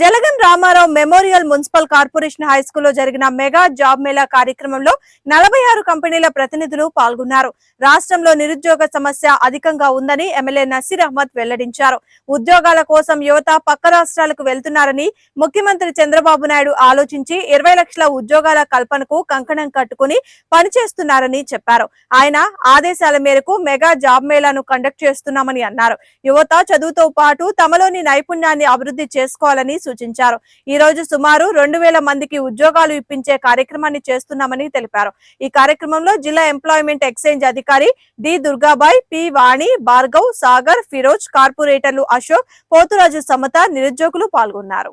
Jalagam Ramarao memorial municipal corporation high స్కూల్లో జరిగిన mega job Mela కార్యక్రమంలో నలభై ఆరు కంపెనీల ప్రతినిధులు పాల్గొన్నారు. రాష్ట్రంలో నిరుద్యోగ సమస్య అధికంగా ఉందని ఎమ్మెల్యే నసీర్ అహ్మద్ వెల్లడించారు. ఉద్యోగాల కోసం యువత పక్క రాష్ట్రాలకు వెళ్తున్నారని ముఖ్యమంత్రి చంద్రబాబు నాయుడు ఆలోచించి ఇరవై లక్షల ఉద్యోగాల కల్పనకు కంకణం కట్టుకుని పనిచేస్తున్నారని చెప్పారు. ఆయన ఆదేశాల మేరకు మెగా జాబ్ మేళాను కండక్ట్ చేస్తున్నామని అన్నారు. యువత చదువుతో పాటు తమలోని నైపుణ్యాన్ని అభివృద్ధి చేసుకోవాలని సూచించారు. ఈ రోజు సుమారు రెండు వేల మందికి ఉద్యోగాలు ఇప్పించే కార్యక్రమాన్ని చేస్తున్నామని తెలిపారు. ఈ కార్యక్రమంలో జిల్లా ఎంప్లాయ్మెంట్ ఎక్స్చేంజ్ అధికారి డి దుర్గాబాయ్ పి వాణి భార్గవ్ సాగర్ ఫిరోజ్ కార్పొరేటర్లు అశోక్ పోతురాజు సమత నిరుద్యోగులు పాల్గొన్నారు.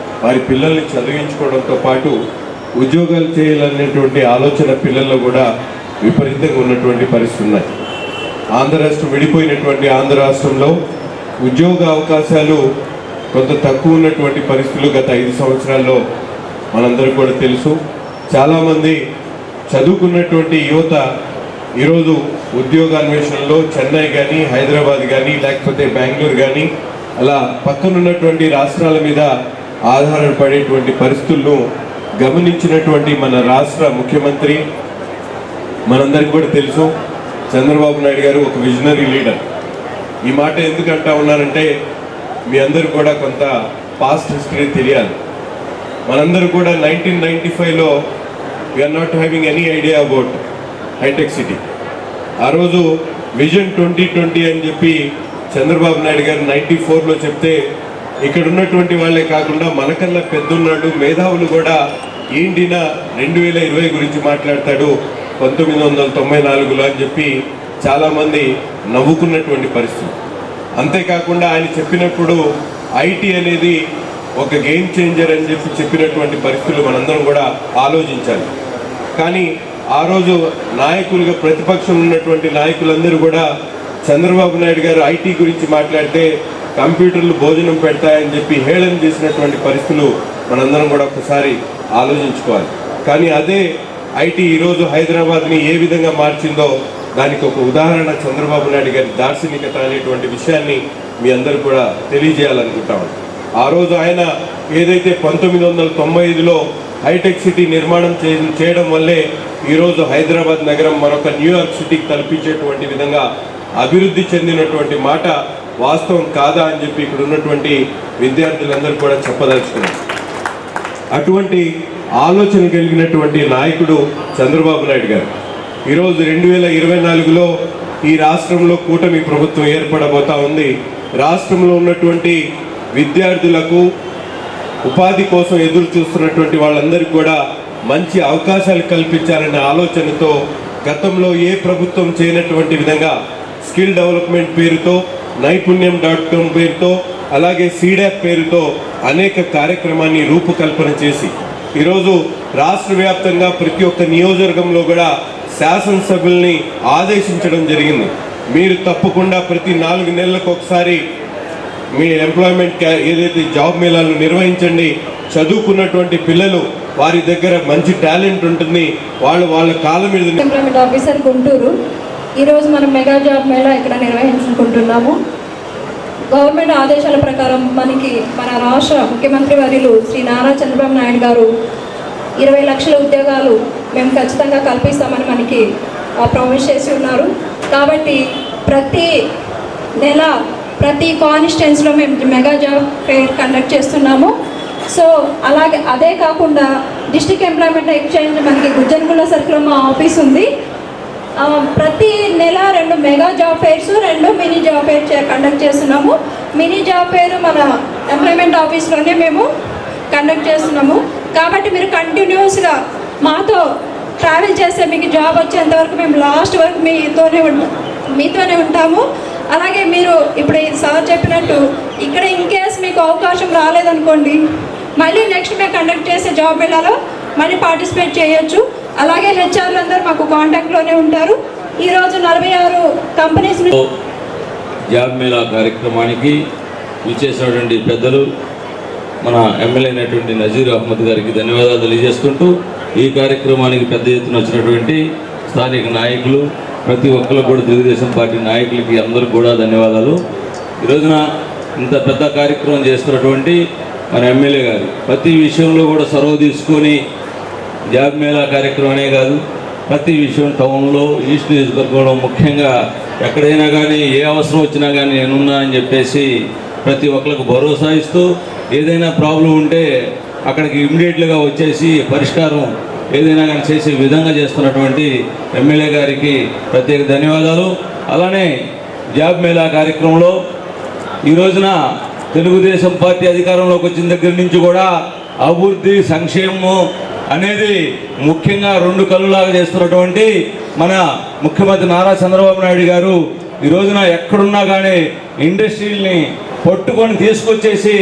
వారి పిల్లల్ని చదివించుకోవడంతో పాటు ఉద్యోగాలు చేయాలనేటువంటి ఆలోచన పిల్లల్లో కూడా విపరీతంగా ఉన్నటువంటి పరిస్థితి ఉన్నాయి ఆంధ్ర రాష్ట్రం విడిపోయినటువంటి ఆంధ్ర రాష్ట్రంలో ఉద్యోగ అవకాశాలు కొంత తక్కువ ఉన్నటువంటి పరిస్థితులు గత ఐదు సంవత్సరాల్లో మనందరికీ కూడా తెలుసు. చాలామంది చదువుకున్నటువంటి యువత ఈరోజు ఉద్యోగాన్వేషణలో చెన్నై కానీ హైదరాబాద్ కానీ లేకపోతే బెంగళూరు కానీ అలా పక్కనున్నటువంటి రాష్ట్రాల మీద ఆధారపడేటువంటి పరిస్థితులను గమనించినటువంటి మన రాష్ట్ర ముఖ్యమంత్రి మనందరికీ కూడా తెలుసు చంద్రబాబు నాయుడు గారు ఒక విజనరీ లీడర్ ఈ మాట ఎందుకు అంటా ఉన్నారంటే మీ అందరూ కూడా కొంత పాస్ట్ హిస్టరీ తెలియాలి. మనందరూ కూడా నైన్టీన్ నైన్టీ ఫైవ్లో we're not having any idea about hitech city ఆ రోజు విజన్ ట్వంటీ ట్వంటీ అని చెప్పి చంద్రబాబు నాయుడు గారు నైన్టీ ఫోర్లో చెప్తే ఇక్కడ ఉన్నటువంటి వాళ్ళే కాకుండా మనకల్లా పెద్దన్నాడు మేధావులు కూడా ఈండిన రెండు వేల ఇరవై గురించి మాట్లాడతాడు. పంతొమ్మిది వందల తొంభై నాలుగులో అని చెప్పి చాలామంది నవ్వుకున్నటువంటి పరిస్థితి. అంతేకాకుండా ఆయన చెప్పినప్పుడు ఐటీ అనేది ఒక గేమ్ చేంజర్ అని చెప్పి చెప్పినటువంటి పరిస్థితులు మనందరం కూడా ఆలోచించాలి. కానీ ఆ రోజు నాయకులుగా ప్రతిపక్షం ఉన్నటువంటి నాయకులందరూ కూడా చంద్రబాబు నాయుడు గారు ఐటీ గురించి మాట్లాడితే కంప్యూటర్లు భోజనం పెడతాయని చెప్పి హేళన చేసినటువంటి పరిస్థితులు మనందరం కూడా ఒకసారి ఆలోచించుకోవాలి. కానీ అదే ఐటీ ఈరోజు హైదరాబాద్ని ఏ విధంగా మార్చిందో దానికి ఒక ఉదాహరణ చంద్రబాబు నాయుడు గారి దార్శనికత అనేటువంటి విషయాన్ని మీ అందరూ కూడా తెలియజేయాలనుకుంటాము ఆ రోజు ఆయన ఏదైతే పంతొమ్మిది వందల తొంభై ఐదులో హైటెక్ సిటీ నిర్మాణం చే చేయడం వల్లే ఈరోజు హైదరాబాద్ నగరం మరొక న్యూయార్క్ సిటీకి తలపించేటువంటి విధంగా అభివృద్ధి చెందినటువంటి మాట వాస్తవం కాదా అని చెప్పి ఇక్కడ ఉన్నటువంటి విద్యార్థులందరూ కూడా చెప్పదలుచుకున్నారు. అటువంటి ఆలోచన కలిగినటువంటి నాయకుడు చంద్రబాబు నాయుడు గారు. ఈరోజు రెండు వేల ఇరవై నాలుగులో ఈ రాష్ట్రంలో కూటమి ప్రభుత్వం ఏర్పడబోతా ఉంది. రాష్ట్రంలో ఉన్నటువంటి విద్యార్థులకు ఉపాధి కోసం ఎదురు చూస్తున్నటువంటి వాళ్ళందరికీ కూడా మంచి అవకాశాలు కల్పించాలనే ఆలోచనతో గతంలో ఏ ప్రభుత్వం చేయనటువంటి విధంగా స్కిల్ డెవలప్మెంట్ పేరుతో నైపుణ్యం డాట్ కామ్ పేరుతో అలాగే సీడాప్ పేరుతో అనేక కార్యక్రమాన్ని రూపకల్పన చేసి ఈరోజు రాష్ట్ర వ్యాప్తంగా ప్రతి ఒక్క నియోజకవర్గంలో కూడా శాసనసభ్యుల్ని ఆదేశించడం జరిగింది. మీరు తప్పకుండా ప్రతి నాలుగు నెలలకు ఒకసారి మీ ఎంప్లాయ్మెంట్ ఏదైతే జాబ్ మేళాలను నిర్వహించండి చదువుకున్నటువంటి పిల్లలు వారి దగ్గర మంచి టాలెంట్ ఉంటుంది వాళ్ళు వాళ్ళ కాళ్ళ మీద ఎంప్లాయ్మెంట్ ఆఫీసర్ గుంటూరు. ఈరోజు మనం మెగా జాబ్ మేళా ఇక్కడ నిర్వహించుకుంటున్నాము. గవర్నమెంట్ ఆదేశాల ప్రకారం మనకి మన రాష్ట్ర ముఖ్యమంత్రి వర్యులు శ్రీ నారా చంద్రబాబు నాయుడు గారు ఇరవై లక్షల ఉద్యోగాలు మేము ఖచ్చితంగా కల్పిస్తామని మనకి ప్రామిస్ చేసి ఉన్నారు. కాబట్టి ప్రతి నెల ప్రతి కాన్స్టిట్యున్సీలో మేము మెగా జాబ్ ఫెయిర్ కండక్ట్ చేస్తున్నాము. సో అలాగే అదే కాకుండా డిస్టిక్ ఎంప్లాయ్మెంట్ ఎక్స్చేంజ్ మనకి గుజ్జన్గుల సర్కిల్లో మా ఆఫీస్ ఉంది. ప్రతి నెల రెండు మెగా జాబ్ ఫేర్స్ రెండు మినీ జాబ్ ఫేర్ కండక్ట్ చేస్తున్నాము. మినీ జాబ్ ఫేర్ మన ఎంప్లాయ్మెంట్ ఆఫీస్లోనే మేము కండక్ట్ చేస్తున్నాము. కాబట్టి మీరు కంటిన్యూస్గా మాతో ట్రావెల్ చేస్తే మీకు జాబ్ వచ్చేంత వరకు మేము లాస్ట్ వరకు మీతోనే ఉంటాం మీతోనే ఉంటాము. అలాగే మీరు ఇప్పుడు సార్ చెప్పినట్టు ఇక్కడ ఇన్ కేస్ మీకు అవకాశం రాలేదనుకోండి మళ్ళీ నెక్స్ట్ మేము కండక్ట్ చేసే జాబ్ వెళ్ళాలో మనీ పార్టిసిపేట్ చేయొచ్చు. అలాగే హెచ్ఆర్లు అందరూ మాకు కాంటాక్ట్లోనే ఉంటారు. ఈరోజు నలభై ఆరు కంపెనీస్ జాబ్ మేళా కార్యక్రమానికి విచ్చేసినటువంటి పెద్దలు మన ఎమ్మెల్యే అయినటువంటి నజీర్ అహ్మద్ గారికి ధన్యవాదాలు తెలియజేసుకుంటూ ఈ కార్యక్రమానికి పెద్ద ఎత్తున వచ్చినటువంటి స్థానిక నాయకులు ప్రతి ఒక్కరు కూడా తెలుగుదేశం పార్టీ నాయకులకి అందరూ కూడా ధన్యవాదాలు. ఈ రోజున ఇంత పెద్ద కార్యక్రమం చేస్తున్నటువంటి మన ఎమ్మెల్యే గారు ప్రతి విషయంలో కూడా చొరవ తీసుకొని జాబ్ మేళా కార్యక్రమమే కాదు ప్రతి విషయం టౌన్లో ఈస్ట్ నియోజకవర్గంలో ముఖ్యంగా ఎక్కడైనా కానీ ఏ అవసరం వచ్చినా కానీ నేనున్నా అని చెప్పేసి ప్రతి ఒక్కరికి భరోసా ఇస్తూ ఏదైనా ప్రాబ్లం ఉంటే అక్కడికి ఇమ్మీడియట్గా వచ్చేసి పరిష్కారం ఏదైనా కానీ చేసే విధంగా చేస్తున్నటువంటి ఎమ్మెల్యే గారికి ప్రత్యేక ధన్యవాదాలు. అలానే జాబ్ మేళా కార్యక్రమంలో ఈ రోజున తెలుగుదేశం పార్టీ అధికారంలోకి వచ్చిన దగ్గర నుంచి కూడా అభివృద్ధి సంక్షేమం అనేది ముఖ్యంగా రెండు కళ్ళులాగా చేస్తున్నటువంటి మన ముఖ్యమంత్రి నారా చంద్రబాబు నాయుడు గారు ఈ రోజున ఎక్కడున్నా కానీ ఇండస్ట్రీల్ని పట్టుకొని తీసుకొచ్చేసి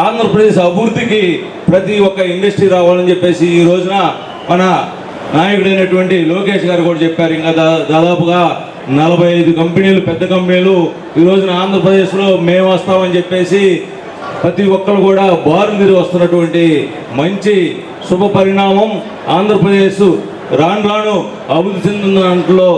ఆంధ్రప్రదేశ్ అభివృద్ధికి ప్రతి ఒక్క ఇండస్ట్రీ రావాలని చెప్పేసి ఈ రోజున మన నాయకుడైనటువంటి లోకేష్ గారు కూడా చెప్పారు. ఇంకా దా- దాదాపుగా నలభై ఐదు కంపెనీలు పెద్ద కంపెనీలు ఈ రోజున ఆంధ్రప్రదేశ్లో మేము వస్తామని చెప్పేసి ప్రతి ఒక్కరు కూడా బారులు తిరిగి వస్తున్నటువంటి మంచి శుభ పరిణామం ఆంధ్రప్రదేశ్ రాను రాను అభివృద్ధి చెందిన దాంట్లో